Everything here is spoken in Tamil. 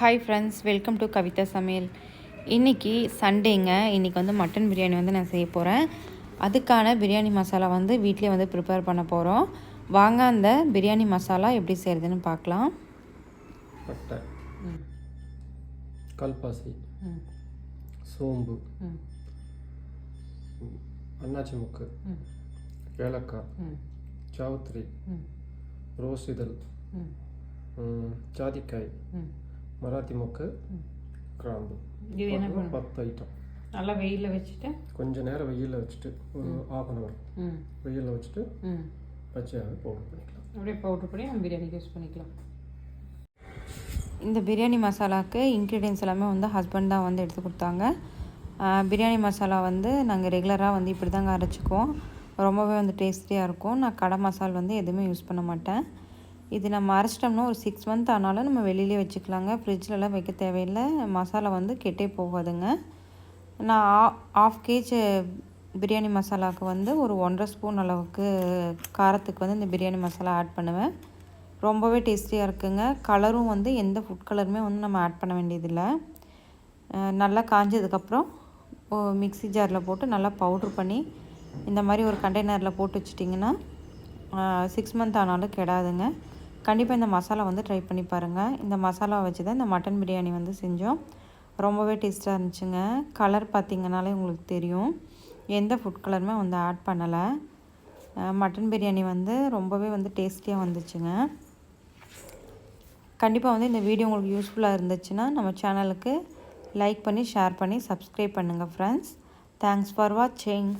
Hi friends welcome to Kavitha Samayal இன்றைக்கி சண்டேங்க இன்றைக்கி வந்து மட்டன் பிரியாணி வந்து நான் செய்ய போகிறேன் அதுக்கான பிரியாணி மசாலா வந்து வீட்டிலே வந்து ப்ரிப்பேர் பண்ண போகிறோம் வாங்க அந்த பிரியாணி மசாலா எப்படி செய்கிறதுன்னு பார்க்கலாம். பட்டை. கல்பாசி. ம். சோம்பு. ம். அன்னாச்சி முக்கு. ஏலக்காய். சாவுத்திரி. ரோஸ் இதழ். ஜாதிக்காய். ம். மராத்தி முக்கு. கிராம்பு. இது என்ன ஒரு பண்ணணும்? பத்து ஐட்டம் நல்லா வெயிலில் வச்சுட்டு? கொஞ்ச நேரம் வெயிலில் வச்சுட்டு ஒரு ஆஃப் அன் ஹவர் ம். வெயிலில் வச்சுட்டு ம். பச்சையாக பவுடர் பண்ணிக்கலாம். அப்படியே பவுட்ரு பண்ணி நம்ம பிரியாணிக்கு யூஸ் பண்ணிக்கலாம். இந்த பிரியாணி மசாலாவுக்கு இன்க்ரீடியன்ஸ் எல்லாமே வந்து ஹஸ்பண்ட் தான் வந்து எடுத்து கொடுத்தாங்க. பிரியாணி மசாலா வந்து நாங்கள் ரெகுலராக வந்து இப்படி தாங்க அரைச்சிக்குவோம். ரொம்பவே வந்து டேஸ்டியாக இருக்கும். நான் கடை மசால் வந்து எதுவுமே யூஸ் பண்ண மாட்டேன். இது நம்ம அரைச்சிட்டோம்னா ஒரு சிக்ஸ் மந்த் ஆனாலும் நம்ம வெளியிலே வச்சுக்கலாங்க. ஃப்ரிட்ஜ்லலாம் வைக்க தேவையில்லை. மசாலா வந்து கெட்டே போகாதுங்க. நான் ஆ- ஆஃப் கேஜ் பிரியாணி மசாலாவுக்கு வந்து ஒரு ஒன்றரை ஸ்பூன் அளவுக்கு காரத்துக்கு வந்து இந்த பிரியாணி மசாலா ஆட் பண்ணுவேன். ரொம்பவே டேஸ்டியாக இருக்குங்க. கலரும் வந்து எந்த ஃபுட் கலருமே வந்து நம்ம ஆட் பண்ண வேண்டியதில்லை. நல்லா காஞ்சதுக்கப்புறம் மிக்ஸி ஜாரில் போட்டு நல்லா பவுட்ரு பண்ணி இந்த மாதிரி ஒரு கண்டெய்னரில் போட்டு வச்சிட்டிங்கன்னா சிக்ஸ் மந்த் ஆனாலும் கெடாதுங்க. கண்டிப்பாக இந்த மசாலா வந்து ட்ரை பண்ணி பாருங்கள் இந்த மசாலா வச்சு தான் இந்த மட்டன் பிரியாணி வந்து செஞ்சோம். ரொம்பவே டேஸ்ட்டாக இருந்துச்சுங்க. கலர் பார்த்திங்கனாலே உங்களுக்கு தெரியும். எந்த ஃபுட் கலருமே வந்து ஆட் பண்ணலை. மட்டன் பிரியாணி வந்து ரொம்பவே வந்து டேஸ்டியாக வந்துச்சுங்க. கண்டிப்பாக வந்து இந்த வீடியோ உங்களுக்கு யூஸ்ஃபுல்லாக இருந்துச்சுன்னா நம்ம சேனலுக்கு லைக் பண்ணி ஷேர் பண்ணி சப்ஸ்கிரைப் பண்ணுங்கள் ஃப்ரெண்ட்ஸ் தேங்க்ஸ் ஃபார் வாட்சிங்